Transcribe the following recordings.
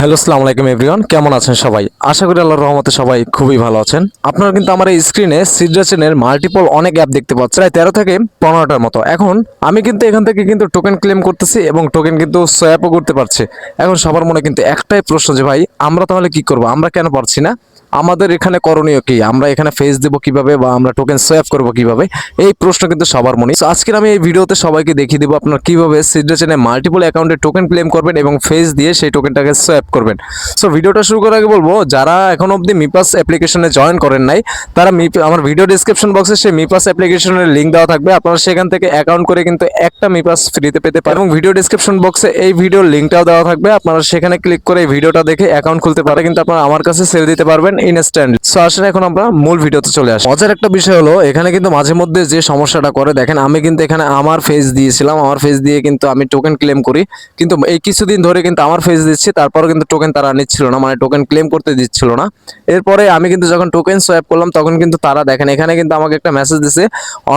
Hello সালাম আলাইকুম everyone. কেমন আছেন সবাই? আশা করি আল্লাহর রহমতে সবাই খুবই ভালো আছেন। আপনারা কিন্তু আমার এই স্ক্রিনে সিড্রাচেনের মাল্টিপল অনেক অ্যাপ দেখতে পাচ্ছেন। প্রায় তেরো থেকে পনেরোটার মতো। এখন আমি কিন্তু এখান থেকে কিন্তু টোকেন ক্লেম করতেছি এবং টোকেন কিন্তু সোয়াপও করতে পারছি। এখন সবার মনে কিন্তু একটাই প্রশ্ন যে, ভাই, আমরা তাহলে কি করব? আমরা কেন পারছি না? আমাদের এখানে করণীয় কি? আমরা এখানে ফেস দেব কীভাবে বা আমরা টোকেন সোয়াপ করব কীভাবে? এই প্রশ্ন কিন্তু সবার মনে So, আজকের আমি এই ভিডিওতে সবাইকে দেখিয়ে দেবো আপনার কীভাবে সিড্রেচেনে মাল্টিপল অ্যাকাউন্টে টোকেন ক্লেম করবেন এবং ফেস দিয়ে সেই টোকেনটাকে সোয়াপ করবেন। সো ভিডিওটা শুরু করার আগে বলব যারা এখন অবধি মিপাস অ্যাপ্লিকেশনে জয়েন করেন নাই তারা আমার ভিডিও ডিসক্রিপশন বক্সে সেই মিপাস অ্যাপ্লিকেশনের লিঙ্ক দেওয়া থাকবে। আপনারা সেখান থেকে অ্যাকাউন্ট করে কিন্তু একটা মিপাস ফ্রিতে পেতে পারেন। এবং ভিডিও ডিসক্রিপশন বক্সে এই ভিডিওর লিঙ্কটাও দেওয়া থাকবে। আপনারা সেখানে ক্লিক করে এই ভিডিওটা দেখে অ্যাকাউন্ট খুলতে পারে। কিন্তু আপনারা আমার কাছে সেল দিতে পারবেন। ইনস্ট্যান্ট সো আসলে এখন আমরা মূল ভিডিওতে চলে আসি। মজার একটা বিষয় হলো, এখানে কিন্তু মাঝে মধ্যে যে সমস্যাটা করে, দেখেন আমি কিন্তু এখানে আমার ফেস দিয়েছিলাম, আমার ফেস দিয়ে কিন্তু আমি টোকেন ক্লেম করি। কিন্তু এই কিছুদিন ধরে কিন্তু আমার ফেস দিচ্ছি তারপরে কিন্তু টোকেন তারা নিচ্ছিল না মানে টোকেন ক্লেম করতে দিচ্ছিল না। এরপরে আমি কিন্তু যখন টোকেন সোয়াপ করলাম, তখন কিন্তু তারা দেখেন, এখানে কিন্তু আমাকে একটা মেসেজ দিছে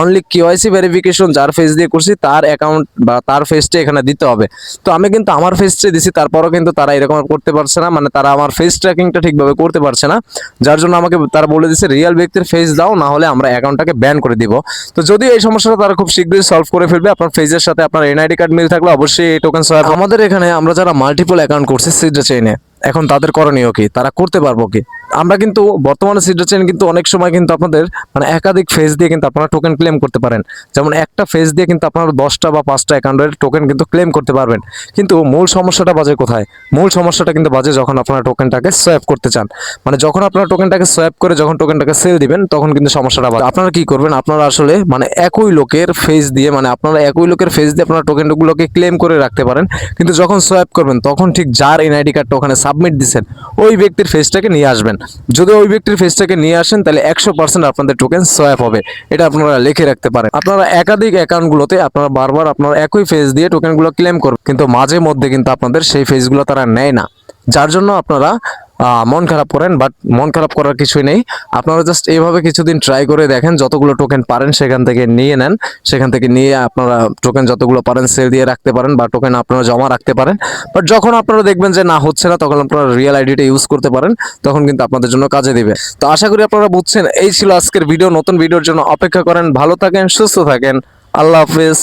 অনলি কিওয়াইসি ভেরিফিকেশন যার ফেস দিয়ে করছি, তার অ্যাকাউন্ট বা তার ফেসটা এখানে দিতে হবে। তো আমি কিন্তু আমার ফেসটা দিছি, তারপরও কিন্তু তারা এরকম করতে পারছে না মানে তারা আমার ফেস ট্র্যাকিংটা ঠিকভাবে করতে পারছে না। যার জন্য আমাকে তারা বলে দিয়েছে, রিয়েল ব্যক্তির ফেস দাও না হলে আমরা অ্যাকাউন্টটাকে ব্যান করে দিব। তো যদি এই সমস্যাটা তারা খুব শীঘ্রই সলভ করে ফেলবে, আপনার ফেজের সাথে আপনার এনআইডি কার্ড মিল থাকলে অবশ্যই এই টোকেন সোয়াপ আমাদের এখানে আমরা যারা মাল্টিপল অ্যাকাউন্ট করছি সিডা চেইনে এখন তাদের করণীয় কি? তারা করতে পারব কি? আমরা কিন্তু বর্তমানে চেইন কিন্তু অনেক সময় কিন্তু আপনাদের মানে একাধিক ফেজ দিয়ে কিন্তু আপনারা টোকেন ক্লেম করতে পারেন। যেমন একটা ফেজ দিয়ে কিন্তু আপনারা দশটা বা পাঁচটা অ্যাকাউন্টের টোকেন কিন্তু ক্লেম করতে পারবেন। কিন্তু মূল সমস্যাটা বাজে কোথায়? মূল সমস্যাটা কিন্তু বাজে যখন আপনারা টোকেনটাকে সোয়াপ করতে চান। মানে যখন আপনারা টোকেনটাকে সোয়াপ করে যখন টোকেনটাকে সেল দিবেন, তখন কিন্তু সমস্যাটা বাজে। আপনারা কি করবেন? আপনারা আসলে মানে একই লোকের ফেজ দিয়ে মানে আপনারা একই লোকের ফেজ দিয়ে আপনারা টোকেনগুলোকে ক্লেম করে রাখতে পারেন। কিন্তু যখন সোয়াপ করবেন, তখন ঠিক যার এনআইডি কার্ডটা ওখানে সাবমিট দিচ্ছেন ওই ব্যক্তির ফেজটাকে নিয়ে আসবেন। যদি ওই ব্যক্তির ফেসটাকে নিয়ে আসেন, তাহলে একশো পার্সেন্ট আপনাদের টোকেন সোয়াপ হবে। এটা আপনারা লিখে রাখতে পারেন। আপনারা একাধিক অ্যাকাউন্টগুলোতে আপনারা বারবার আপনার একই ফেস দিয়ে টোকেনগুলো ক্লেম করবেন। কিন্তু মাঝে মধ্যে কিন্তু আপনাদের সেই ফেসগুলো তারা নেয় না। যার জন্য আপনারা মন খারাপ করেন বাট মন খারাপ করার কিছুই নেই। আপনারা জাস্ট এইভাবে কিছুদিন ট্রাই করে দেখেন, যতগুলো টোকেন পারেন সেখান থেকে নিয়ে নেন। সেখান থেকে নিয়ে আপনারা টোকেন যতগুলো পারেন সেল দিয়ে রাখতে পারেন বা টোকেন আপনারা জমা রাখতে পারেন। বাট যখন আপনারা দেখবেন যে না, হচ্ছে না, তখন আপনারা রিয়েল আইডিটা ইউজ করতে পারেন, তখন কিন্তু আপনাদের জন্য কাজে দিবে। তো আশা করি আপনারা বুঝছেন, এই ছিল আজকের ভিডিও নতুন ভিডিওর জন্য অপেক্ষা করেন, ভালো থাকেন, সুস্থ থাকেন। আল্লাহ হাফেজ।